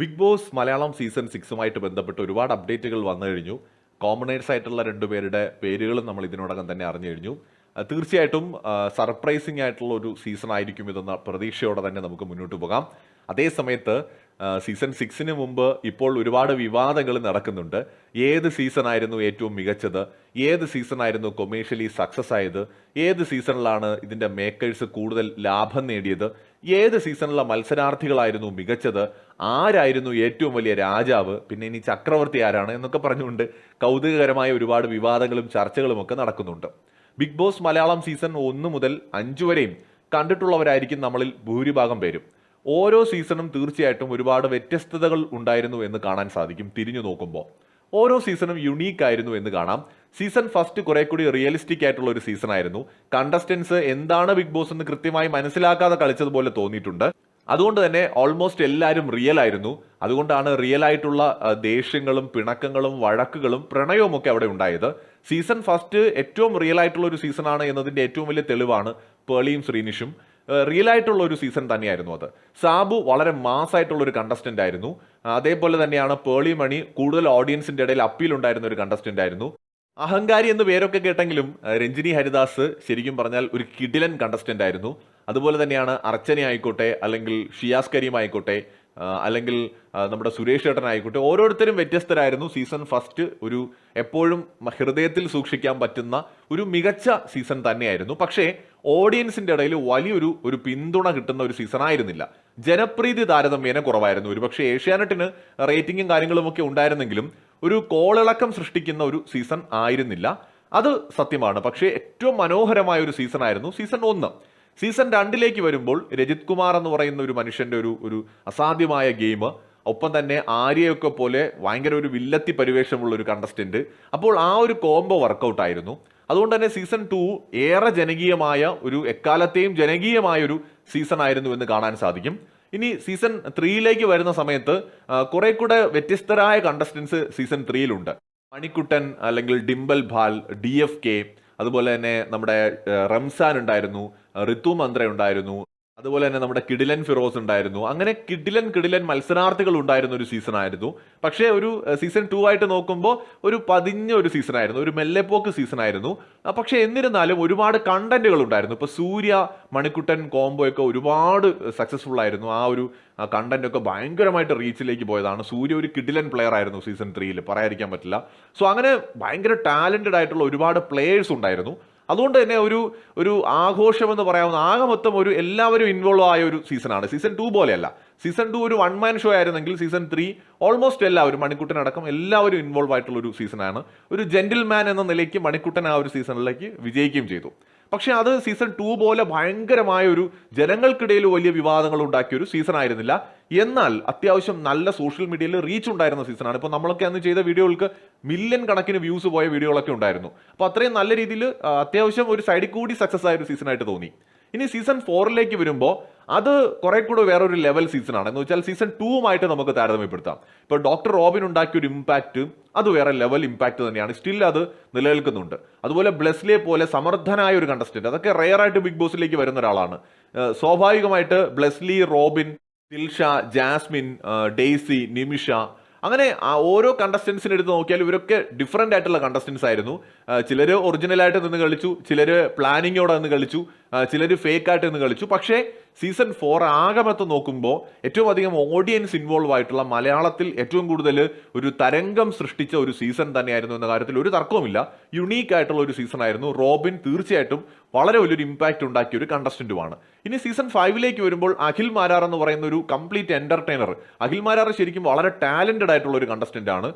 Big boss Malayalam season സിക്സുമായിട്ട് ബന്ധപ്പെട്ട് ഒരുപാട് അപ്ഡേറ്റുകൾ വന്നു കഴിഞ്ഞു. കോമണേഴ്സ് ആയിട്ടുള്ള രണ്ടുപേരുടെ പേരുകളും നമ്മൾ ഇതിനോടകം തന്നെ അറിഞ്ഞു കഴിഞ്ഞു. തീർച്ചയായിട്ടും സർപ്രൈസിംഗ് ആയിട്ടുള്ള ഒരു സീസൺ ആയിരിക്കും ഇതെന്ന പ്രതീക്ഷയോടെ തന്നെ നമുക്ക് മുന്നോട്ട് പോകാം. അതേ സമയത്ത് സീസൺ സിക്സിന് മുമ്പ് ഇപ്പോൾ ഒരുപാട് വിവാദങ്ങൾ നടക്കുന്നുണ്ട്. ഏത് സീസൺ ആയിരുന്നു ഏറ്റവും മികച്ചത്? ഏത് സീസൺ ആയിരുന്നു കൊമേഴ്ഷ്യലി സക്സസ് ആയത്? ഏത് സീസണിലാണ് ഇതിന്റെ മേക്കേഴ്സ് കൂടുതൽ ലാഭം നേടിയത്? ഏത് സീസണിലെ മത്സരാർത്ഥികളായിരുന്നു മികച്ചത്? ആരായിരുന്നു ഏറ്റവും വലിയ രാജാവ്? പിന്നെ ഇനി ചക്രവർത്തി ആരാണ് എന്നൊക്കെ പറഞ്ഞുകൊണ്ട് കൗതുകകരമായ ഒരുപാട് വിവാദങ്ങളും ചർച്ചകളും ഒക്കെ നടക്കുന്നുണ്ട്. ബിഗ് ബോസ് മലയാളം സീസൺ ഒന്ന് മുതൽ അഞ്ച് വരെയും കണ്ടിട്ടുള്ളവരായിരിക്കും നമ്മളിൽ ഭൂരിഭാഗം പേരും. ഓരോ സീസണും തീർച്ചയായിട്ടും ഒരുപാട് വ്യത്യസ്തതകൾ ഉണ്ടായിരുന്നു എന്ന് കാണാൻ സാധിക്കും തിരിഞ്ഞു നോക്കുമ്പോൾ. ഓരോ സീസണും യുണീക്ക് ആയിരുന്നു എന്ന് കാണാം. സീസൺ ഫസ്റ്റ് കുറെ കൂടി റിയലിസ്റ്റിക് ആയിട്ടുള്ള ഒരു സീസൺ ആയിരുന്നു. കണ്ടസ്റ്റൻസ് എന്താണ് ബിഗ് ബോസ് എന്ന് കൃത്യമായി മനസ്സിലാക്കാതെ കളിച്ചതുപോലെ തോന്നിയിട്ടുണ്ട്. അതുകൊണ്ട് തന്നെ ഓൾമോസ്റ്റ് എല്ലാവരും റിയൽ ആയിരുന്നു. അതുകൊണ്ടാണ് റിയൽ ആയിട്ടുള്ള ദേഷ്യങ്ങളും പിണക്കങ്ങളും വഴക്കുകളും പ്രണയവും ഒക്കെ അവിടെ ഉണ്ടായത്. സീസൺ ഫസ്റ്റ് ഏറ്റവും റിയൽ ആയിട്ടുള്ള ഒരു സീസൺ ആണ് എന്നതിന്റെ ഏറ്റവും വലിയ തെളിവാണ് പേളിയും ശ്രീനിഷും. റിയൽ ആയിട്ടുള്ള ഒരു സീസൺ തന്നെയായിരുന്നു അത്. സാബു വളരെ മാസ് ആയിട്ടുള്ള ഒരു കണ്ടസ്റ്റന്റ് ആയിരുന്നു. അതേപോലെ തന്നെയാണ് പേളി മണി കൂടുതൽ ഓഡിയൻസിന്റെ ഇടയിൽ അപ്പീൽ ഉണ്ടായിരുന്ന ഒരു കണ്ടസ്റ്റന്റ് ആയിരുന്നു. അഹങ്കാരി എന്ന് പേരൊക്കെ കേട്ടെങ്കിലും രഞ്ജിനി ഹരിദാസ് ശരിക്കും പറഞ്ഞാൽ ഒരു കിഡിലൻ കണ്ടസ്റ്റന്റ് ആയിരുന്നു. അതുപോലെ തന്നെയാണ് അർച്ചന ആയിക്കോട്ടെ അല്ലെങ്കിൽ ഷിയാസ് കരീം ആയിക്കോട്ടെ അല്ലെങ്കിൽ നമ്മുടെ സുരേഷ് ചേട്ടൻ ആയിക്കോട്ടെ ഓരോരുത്തരും വ്യത്യസ്തരായിരുന്നു സീസൺ ഫസ്റ്റ് ഒരു എപ്പോഴും ഹൃദയത്തിൽ സൂക്ഷിക്കാൻ പറ്റുന്ന ഒരു മികച്ച സീസൺ തന്നെയായിരുന്നു. പക്ഷേ ഓഡിയൻസിന്റെ ഇടയിൽ വലിയൊരു ഒരു പിന്തുണ കിട്ടുന്ന ഒരു സീസൺ ആയിരുന്നില്ല. ജനപ്രീതി താരതമ്യേന കുറവായിരുന്നു. ഒരു പക്ഷേ ഏഷ്യാനെറ്റിന് റേറ്റിംഗും കാര്യങ്ങളുമൊക്കെ ഉണ്ടായിരുന്നെങ്കിലും ഒരു കോളിളക്കം സൃഷ്ടിക്കുന്ന ഒരു സീസൺ ആയിരുന്നില്ല. അത് സത്യമാണ്. പക്ഷേ ഏറ്റവും മനോഹരമായ ഒരു സീസൺ ആയിരുന്നു സീസൺ ഒന്ന്. സീസൺ രണ്ടിലേക്ക് വരുമ്പോൾ രജിത് കുമാർ എന്ന് പറയുന്ന ഒരു മനുഷ്യന്റെ ഒരു ഒരു അസാധ്യമായ ഗെയിം ഒപ്പം തന്നെ ആര്യയൊക്കെ പോലെ ഭയങ്കര ഒരു വില്ലത്തി പരിവേഷമുള്ള ഒരു കണ്ടസ്റ്റന്റ് അപ്പോൾ ആ ഒരു കോംബോ വർക്കൗട്ട് ആയിരുന്നു. അതുകൊണ്ട് തന്നെ സീസൺ ടു ഏറെ ജനകീയമായ ഒരു എക്കാലത്തെയും ജനകീയമായ ഒരു സീസൺ ആയിരുന്നു എന്ന് കാണാൻ സാധിക്കും. ഇനി സീസൺ ത്രീയിലേക്ക് വരുന്ന സമയത്ത് കുറെ കൂടെ വ്യത്യസ്തരായ കണ്ടസ്റ്റൻസ് സീസൺ ത്രീയിലുണ്ട് മണിക്കുട്ടൻ അല്ലെങ്കിൽ Dimpal Bhal D F K അതുപോലെ തന്നെ നമ്മുടെ റംസാൻ ഉണ്ടായിരുന്നു ഋതു മന്ത്ര ഉണ്ടായിരുന്നു അതുപോലെ തന്നെ നമ്മുടെ കിഡിലൻ ഫിറോസ് ഉണ്ടായിരുന്നു. അങ്ങനെ കിഡിലൻ കിഡിലൻ മത്സരാർത്ഥികൾ ഉണ്ടായിരുന്ന ഒരു സീസൺ ആയിരുന്നു. പക്ഷേ ഒരു സീസൺ ടു ആയിട്ട് നോക്കുമ്പോൾ ഒരു പതിഞ്ഞ ഒരു സീസൺ ആയിരുന്നു. ഒരു മെല്ലെപ്പോക്ക് സീസൺ ആയിരുന്നു. പക്ഷെ എന്നിരുന്നാലും ഒരുപാട് കണ്ടന്റുകൾ ഉണ്ടായിരുന്നു. ഇപ്പൊ സൂര്യ മണിക്കുട്ടൻ കോംബോ ഒക്കെ ഒരുപാട് സക്സസ്ഫുൾ ആയിരുന്നു. ആ ഒരു കണ്ടന്റ് ഒക്കെ ഭയങ്കരമായിട്ട് റീച്ചിലേക്ക് പോയതാണ്. സൂര്യ ഒരു കിഡിലൻ പ്ലെയർ ആയിരുന്നു സീസൺ ത്രീയിൽ പറയാതിരിക്കാൻ പറ്റില്ല. സോ അങ്ങനെ ഭയങ്കര ടാലന്റഡ് ആയിട്ടുള്ള ഒരുപാട് പ്ലേയേഴ്സ് ഉണ്ടായിരുന്നു. അതുകൊണ്ട് തന്നെ ഒരു ഒരു ആഘോഷം എന്ന് പറയാവുന്ന ആകെ മൊത്തം ഒരു എല്ലാവരും ഇൻവോൾവ് ആയ ഒരു സീസണാണ് സീസൺ ടു പോലെയല്ല. സീസൺ ടു ഒരു വൺ മാൻ ഷോ ആയിരുന്നെങ്കിൽ സീസൺ ത്രീ ഓൾമോസ്റ്റ് എല്ലാവരും മണിക്കുട്ടനടക്കം എല്ലാവരും ഇൻവോൾവ് ആയിട്ടുള്ള ഒരു സീസണാണ് ഒരു ജെന്റിൽമാൻ എന്ന നിലയ്ക്ക് മണിക്കുട്ടൻ ആ ഒരു സീസണിലേക്ക് വിജയിക്കുകയും ചെയ്തു. പക്ഷേ അത് സീസൺ ടു പോലെ ഭയങ്കരമായ ഒരു ജനങ്ങൾക്കിടയിൽ വലിയ വിവാദങ്ങൾ ഉണ്ടാക്കിയ ഒരു സീസൺ ആയിരുന്നില്ല. എന്നാൽ അത്യാവശ്യം നല്ല സോഷ്യൽ മീഡിയയിൽ റീച്ച് ഉണ്ടായിരുന്ന സീസണാണ് ഇപ്പോൾ നമ്മളൊക്കെ അന്ന് ചെയ്ത വീഡിയോകൾക്ക് മില്യൺ കണക്കിന് വ്യൂസ് പോയ വീഡിയോകളൊക്കെ ഉണ്ടായിരുന്നു. അപ്പോൾ അത്രയും നല്ല രീതിയിൽ അത്യാവശ്യം ഒരു സൈഡിൽ കൂടി സക്സസ് ആയ ഒരു സീസൺ ആയിട്ട് തോന്നി. ഇനി സീസൺ ഫോറിലേക്ക് വരുമ്പോൾ അത് കുറെ കൂടെ വേറൊരു ലെവൽ സീസൺ ആണ്. എന്ന് വെച്ചാൽ സീസൺ ടൂവുമായിട്ട് നമുക്ക് താരതമ്യപ്പെടുത്താം. ഇപ്പോൾ ഡോക്ടർ റോബിൻ ഉണ്ടാക്കിയ ഒരു ഇമ്പാക്റ്റ് അത് വേറെ ലെവൽ ഇമ്പാക്റ്റ് തന്നെയാണ്. സ്റ്റിൽ അത് നിലനിൽക്കുന്നുണ്ട്. അതുപോലെ ബ്ലെസ്ലിയെ പോലെ സമർത്ഥനായ ഒരു കണ്ടസ്റ്റന്റ് അതൊക്കെ റെയറായിട്ട് ബിഗ് ബോസിലേക്ക് വരുന്ന ഒരാളാണ്. സ്വാഭാവികമായിട്ട് ബ്ലെസ്ലി റോബിൻ ദിൽഷ ജാസ്മിൻ ഡെയ്സി നിമിഷ അങ്ങനെ ആ ഓരോ കണ്ടസ്റ്റൻസിനെ എടുത്ത് നോക്കിയാൽ ഇവരൊക്കെ ഡിഫറെന്റ് ആയിട്ടുള്ള കണ്ടസ്റ്റൻസ് ആയിരുന്നു. ചിലർ ഒറിജിനലായിട്ട് നിന്ന് കളിച്ചു ചിലർ പ്ലാനിങ്ങോടെ നിന്ന് കളിച്ചു ചിലർ ഫേക്കായിട്ട് നിന്ന് കളിച്ചു. പക്ഷേ സീസൺ ഫോർ ആകമത്ത് നോക്കുമ്പോൾ ഏറ്റവും അധികം ഓഡിയൻസ് ഇൻവോൾവ് ആയിട്ടുള്ള മലയാളത്തിൽ ഏറ്റവും കൂടുതൽ ഒരു തരംഗം സൃഷ്ടിച്ച ഒരു സീസൺ തന്നെയായിരുന്നു എന്ന കാര്യത്തിൽ ഒരു തർക്കവുമില്ല. യുണീക്ക് ആയിട്ടുള്ള ഒരു സീസൺ ആയിരുന്നു. റോബിൻ തീർച്ചയായിട്ടും വളരെ വലിയൊരു ഇമ്പാക്റ്റ് ഉണ്ടാക്കിയ ഒരു കണ്ടസ്റ്റന്റുമാണ് ഇനി സീസൺ ഫൈവിലേക്ക് വരുമ്പോൾ അഖിൽ മാരാർ എന്ന് പറയുന്ന ഒരു കംപ്ലീറ്റ് എന്റർടൈനർ അഖിൽ മാരാർ ശരിക്കും വളരെ ടാലന്റഡ് ആയിട്ടുള്ള ഒരു കണ്ടസ്റ്റന്റ് ആണ്.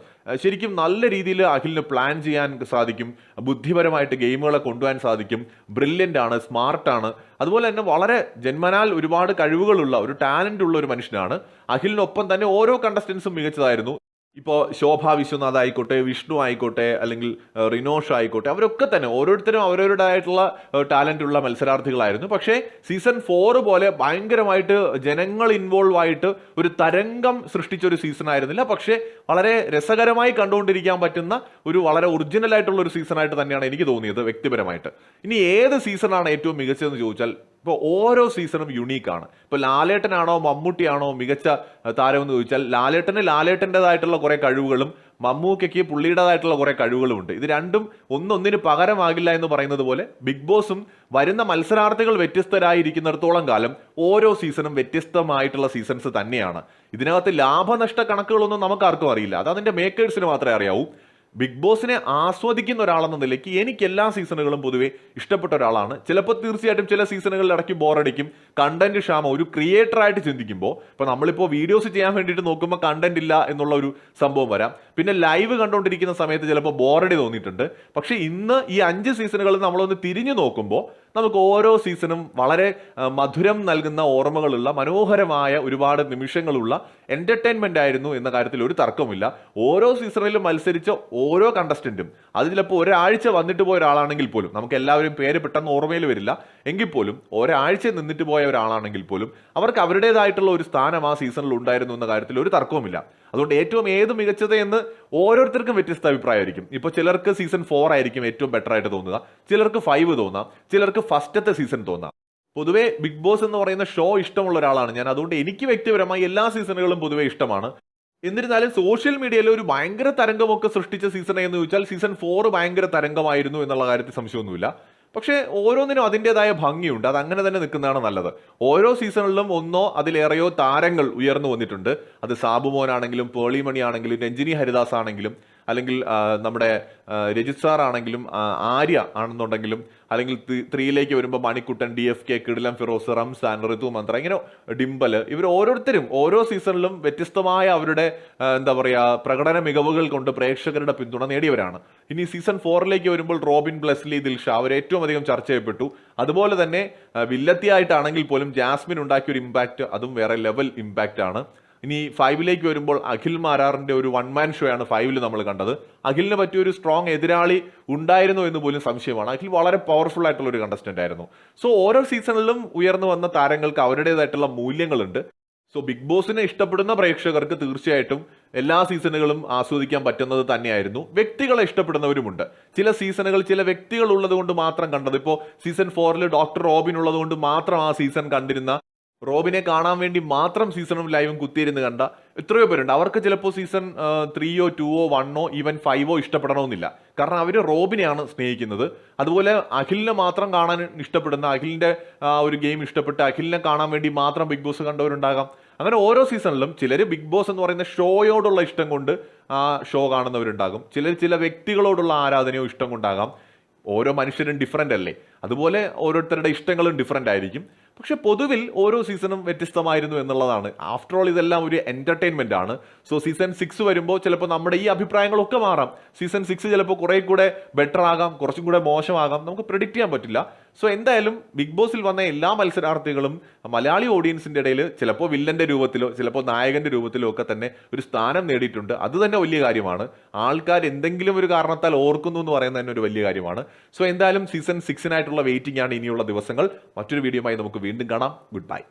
ശരിക്കും നല്ല രീതിയിൽ അഖിലിന് പ്ലാൻ ചെയ്യാൻ സാധിക്കും ബുദ്ധിപരമായിട്ട് ഗെയിമുകളെ കൊണ്ടുപോകാൻ സാധിക്കും ബ്രില്യന്റ് ആണ് സ്മാർട്ടാണ് അതുപോലെ തന്നെ വളരെ ജന്മനാൽ ഒരുപാട് കഴിവുകളുള്ള ഒരു ടാലന്റ് ഉള്ള ഒരു മനുഷ്യനാണ്. അഖിലിനൊപ്പം തന്നെ ഓരോ കണ്ടസ്റ്റൻസും മികച്ചതായിരുന്നു. ഇപ്പോൾ ശോഭ വിശ്വനാഥ് ആയിക്കോട്ടെ വിഷ്ണു ആയിക്കോട്ടെ അല്ലെങ്കിൽ റിനോഷ് ആയിക്കോട്ടെ അവരൊക്കെ തന്നെ ഓരോരുത്തരും അവരവരുടേതായിട്ടുള്ള ടാലന്റ് ഉള്ള മത്സരാർത്ഥികളായിരുന്നു. പക്ഷേ സീസൺ ഫോർ പോലെ ഭയങ്കരമായിട്ട് ജനങ്ങൾ ഇൻവോൾവ് ആയിട്ട് ഒരു തരംഗം സൃഷ്ടിച്ച ഒരു സീസൺ ആയിരുന്നില്ല. പക്ഷേ വളരെ രസകരമായി കണ്ടുകൊണ്ടിരിക്കാൻ പറ്റുന്ന ഒരു വളരെ ഒറിജിനൽ ആയിട്ടുള്ള ഒരു സീസൺ ആയിട്ട് തന്നെയാണ് എനിക്ക് തോന്നിയത് വ്യക്തിപരമായിട്ട്. ഇനി ഏത് സീസണാണ് ഏറ്റവും മികച്ചതെന്ന് ചോദിച്ചാൽ ഇപ്പോൾ ഓരോ സീസണും യുണീക്കാണ്. ഇപ്പോൾ ലാലേട്ടനാണോ മമ്മൂട്ടിയാണോ മികച്ച താരമെന്ന് ചോദിച്ചാൽ ലാലേട്ടന് ലാലേട്ടന്റെതായിട്ടുള്ള കുറേ കഴിവുകളും മമ്മൂക്കയ്ക്ക് പുള്ളിയുടേതായിട്ടുള്ള കുറേ കഴിവുകളും ഉണ്ട്. ഇത് രണ്ടും ഒന്നൊന്നിന് പകരമാകില്ല എന്ന് പറയുന്നത് പോലെ ബിഗ് ബോസും വരുന്ന മത്സരാർത്ഥികൾ വ്യത്യസ്തരായിരിക്കുന്നിടത്തോളം കാലം ഓരോ സീസണും വ്യത്യസ്തമായിട്ടുള്ള സീസൺസ് തന്നെയാണ്. ഇതിനകത്ത് ലാഭനഷ്ട കണക്കുകളൊന്നും നമുക്ക് ആർക്കും അറിയില്ല. അത് അതിന്റെ മേക്കേഴ്സിന് മാത്രമേ അറിയാവൂ. ബിഗ് ബോസിനെ ആസ്വദിക്കുന്ന ഒരാളെന്ന നിലയ്ക്ക് എനിക്ക് എല്ലാ സീസണുകളും പൊതുവേ ഇഷ്ടപ്പെട്ട ഒരാളാണ്. ചിലപ്പോൾ തീർച്ചയായിട്ടും ചില സീസണുകളിൽ ഇടയ്ക്ക് ബോറടിക്കും. കണ്ടന്റ് ക്ഷാമം. ഒരു ക്രിയേറ്റർ ആയിട്ട് ചിന്തിക്കുമ്പോൾ ഇപ്പോൾ നമ്മളിപ്പോൾ വീഡിയോസ് ചെയ്യാൻ വേണ്ടിയിട്ട് നോക്കുമ്പോൾ കണ്ടന്റ് ഇല്ല എന്നുള്ള ഒരു സംഭവം വരാം. പിന്നെ ലൈവ് കണ്ടുകൊണ്ടിരിക്കുന്ന സമയത്ത് ചിലപ്പോൾ ബോറടി തോന്നിയിട്ടുണ്ട്. പക്ഷേ ഇന്ന് ഈ അഞ്ച് സീസണുകളിൽ നമ്മളൊന്ന് തിരിഞ്ഞു നോക്കുമ്പോൾ നമുക്ക് ഓരോ സീസണും വളരെ മധുരം നൽകുന്ന ഓർമ്മകളുള്ള മനോഹരമായ ഒരുപാട് നിമിഷങ്ങളുള്ള എന്റർടൈൻമെന്റ് ആയിരുന്നു എന്ന കാര്യത്തിൽ ഒരു തർക്കമില്ല ഓരോ സീസണിലും മത്സരിച്ച ഓരോ കണ്ടസ്റ്റന്റും അത് ചിലപ്പോൾ ഒരാഴ്ച വന്നിട്ട് പോയ ഒരാളാണെങ്കിൽ പോലും നമുക്ക് എല്ലാവരും പേര് പെട്ടെന്ന് ഓർമ്മയിൽ വരില്ല. എങ്കിൽ പോലും ഒരാഴ്ച നിന്നിട്ട് പോയ ഒരാളാണെങ്കിൽ പോലും അവർക്ക് അവരുടേതായിട്ടുള്ള ഒരു സ്ഥാനം ആ സീസണിൽ ഉണ്ടായിരുന്നു എന്ന കാര്യത്തിൽ ഒരു തർക്കവുമില്ല. അതുകൊണ്ട് ഏറ്റവും ഏത് മികച്ചത് എന്ന് ഓരോരുത്തർക്കും വ്യത്യസ്ത അഭിപ്രായമായിരിക്കും. ഇപ്പോൾ ചിലർക്ക് സീസൺ ഫോർ ആയിരിക്കും ഏറ്റവും ബെറ്റർ ആയിട്ട് തോന്നുക. ചിലർക്ക് ഫൈവ് തോന്നാം. ചിലർക്ക് ഫസ്റ്റത്തെ സീസൺ തോന്നാം. പൊതുവേ ബിഗ് ബോസ് എന്ന് പറയുന്ന ഷോ ഇഷ്ടമുള്ള ഒരാളാണ്. ഞാൻ അതുകൊണ്ട് എനിക്ക് വ്യക്തിപരമായി എല്ലാ സീസണുകളും പൊതുവെ ഇഷ്ടമാണ്. എന്നിരുന്നാലും സോഷ്യൽ മീഡിയയിൽ ഒരു ഭയങ്കര തരംഗമൊക്കെ സൃഷ്ടിച്ച സീസൺ എന്ന് ചോദിച്ചാൽ സീസൺ ഫോർ ഭയങ്കര തരംഗമായിരുന്നു എന്നുള്ള കാര്യത്തിൽ സംശയമൊന്നുമില്ല. പക്ഷേ ഓരോന്നിനും അതിന്റെതായ ഭംഗിയുണ്ട്. അത് അങ്ങനെ തന്നെ നിൽക്കുന്നതാണ് നല്ലത്. ഓരോ സീസണിലും ഒന്നോ അതിലേറെയോ താരങ്ങൾ ഉയർന്നു വന്നിട്ടുണ്ട്. അത് സാബുമോനാണെങ്കിലും പേളിമണി ആണെങ്കിലും രഞ്ജിനി ഹരിദാസ് ആണെങ്കിലും അല്ലെങ്കിൽ നമ്മുടെ രജിസ്ട്രാർ ആണെങ്കിലും ആര്യ ആണെന്നുണ്ടെങ്കിലും അല്ലെങ്കിൽ ത്രീ- ത്രീയിലേക്ക് വരുമ്പോൾ മണിക്കുട്ടൻ ഡി എഫ് കെ കിടിലം ഫിറോസ് റംസാൻ ഋതു മന്ത്ര ഇങ്ങനെ ഡിംബൽ ഇവർ ഓരോരുത്തരും ഓരോ സീസണിലും വ്യത്യസ്തമായ അവരുടെ എന്താ പറയുക പ്രകടന മികവുകൾ കൊണ്ട് പ്രേക്ഷകരുടെ പിന്തുണ നേടിയവരാണ്. ഇനി സീസൺ ഫോറിലേക്ക് വരുമ്പോൾ റോബിൻ ബ്ലസ്ലി ദിൽഷ അവർ ഏറ്റവും അധികം ചർച്ച ചെയ്യപ്പെട്ടു. അതുപോലെ തന്നെ വില്ലത്തിയായിട്ടാണെങ്കിൽ പോലും ജാസ്മിൻ ഉണ്ടാക്കിയ ഒരു ഇമ്പാക്റ്റ് അതും വേറെ ലെവൽ ഇമ്പാക്റ്റ് ആണ്. ഇനി ഫൈവിലേക്ക് വരുമ്പോൾ അഖിൽ മാരാറിന്റെ ഒരു വൺ മാൻ ഷോ ആണ് ഫൈവിൽ നമ്മൾ കണ്ടത്. അഖിലിന് പറ്റിയ ഒരു സ്ട്രോങ് എതിരാളി ഉണ്ടായിരുന്നു എന്ന് പോലും സംശയമാണ്. അഖിൽ വളരെ പവർഫുൾ ആയിട്ടുള്ള ഒരു കണ്ടസ്റ്റന്റ് ആയിരുന്നു. സോ ഓരോ സീസണിലും ഉയർന്നു വന്ന താരങ്ങൾക്ക് അവരുടേതായിട്ടുള്ള മൂല്യങ്ങളുണ്ട്. സോ ബിഗ് ബോസിനെ ഇഷ്ടപ്പെടുന്ന പ്രേക്ഷകർക്ക് തീർച്ചയായിട്ടും എല്ലാ സീസണുകളും ആസ്വദിക്കാൻ പറ്റുന്നത് തന്നെയായിരുന്നു. വ്യക്തികളെ ഇഷ്ടപ്പെടുന്നവരുമുണ്ട്. ചില സീസണുകൾ ചില വ്യക്തികൾ ഉള്ളത് കൊണ്ട് മാത്രം കണ്ടത്. ഇപ്പോൾ സീസൺ ഫോറിൽ ഡോക്ടർ റോബിൻ ഉള്ളത് കൊണ്ട് മാത്രം ആ സീസൺ കണ്ടിരുന്ന റോബിനെ കാണാൻ വേണ്ടി മാത്രം സീസണും ലൈവും കുത്തിയിരുന്ന് കണ്ട എത്രയോ പേരുണ്ട്. അവർക്ക് ചിലപ്പോൾ സീസൺ ത്രീയോ ടുവോ വണ്ണോ ഈവൻ ഫൈവോ ഇഷ്ടപ്പെടണമെന്നില്ല. കാരണം അവർ റോബിനെയാണ് സ്നേഹിക്കുന്നത്. അതുപോലെ അഖിലിനെ മാത്രം കാണാൻ ഇഷ്ടപ്പെടുന്ന അഖിലിന്റെ ഒരു ഗെയിം ഇഷ്ടപ്പെട്ട് അഖിലിനെ കാണാൻ വേണ്ടി മാത്രം ബിഗ് ബോസ് കണ്ടവരുണ്ടാകാം. അങ്ങനെ ഓരോ സീസണിലും ചിലർ ബിഗ് ബോസ് എന്ന് പറയുന്ന ഷോയോടുള്ള ഇഷ്ടം കൊണ്ട് ആ ഷോ കാണുന്നവരുണ്ടാകും. ചിലർ ചില വ്യക്തികളോടുള്ള ആരാധനയോ ഇഷ്ടം കൊണ്ടാകാം. ഓരോ മനുഷ്യരും ഡിഫറെന്റ് അല്ലേ? അതുപോലെ ഓരോരുത്തരുടെ ഇഷ്ടങ്ങളും ഡിഫറെന്റ് ആയിരിക്കും. പക്ഷെ പൊതുവിൽ ഓരോ സീസണും വ്യത്യസ്തമായിരുന്നു എന്നുള്ളതാണ്. ആഫ്റ്റർ ഓൾ ഇതെല്ലാം ഒരു എന്റർടൈൻമെന്റ് ആണ്. സോ സീസൺ സിക്സ് വരുമ്പോൾ ചിലപ്പോൾ നമ്മുടെ ഈ അഭിപ്രായങ്ങളൊക്കെ മാറാം. സീസൺ സിക്സ് ചിലപ്പോൾ കുറേ കൂടെ ബെറ്റർ ആകാം കുറച്ചും കൂടെ മോശമാകാം. നമുക്ക് പ്രിഡിക്റ്റ് ചെയ്യാൻ പറ്റില്ല. സോ എന്തായാലും ബിഗ് ബോസിൽ വന്ന എല്ലാ മത്സരാർത്ഥികളും മലയാളി ഓഡിയൻസിന്റെ ഇടയിൽ ചിലപ്പോൾ വില്ലന്റെ രൂപത്തിലോ ചിലപ്പോൾ നായകന്റെ രൂപത്തിലോ ഒക്കെ തന്നെ ഒരു സ്ഥാനം നേടിയിട്ടുണ്ട്. അത് തന്നെ വലിയ കാര്യമാണ്. ആൾക്കാർ എന്തെങ്കിലും ഒരു കാരണത്താൽ ഓർക്കുന്നു എന്ന് പറയുന്നത് തന്നെ ഒരു വലിയ കാര്യമാണ്. സോ എന്തായാലും സീസൺ സിക്സിനായിട്ടുള്ള വെയിറ്റിംഗ് ആണ് ഇനിയുള്ള ദിവസങ്ങൾ. മറ്റൊരു വീഡിയോയുമായി നമുക്ക് വീണ്ടും കാണാം. Good bye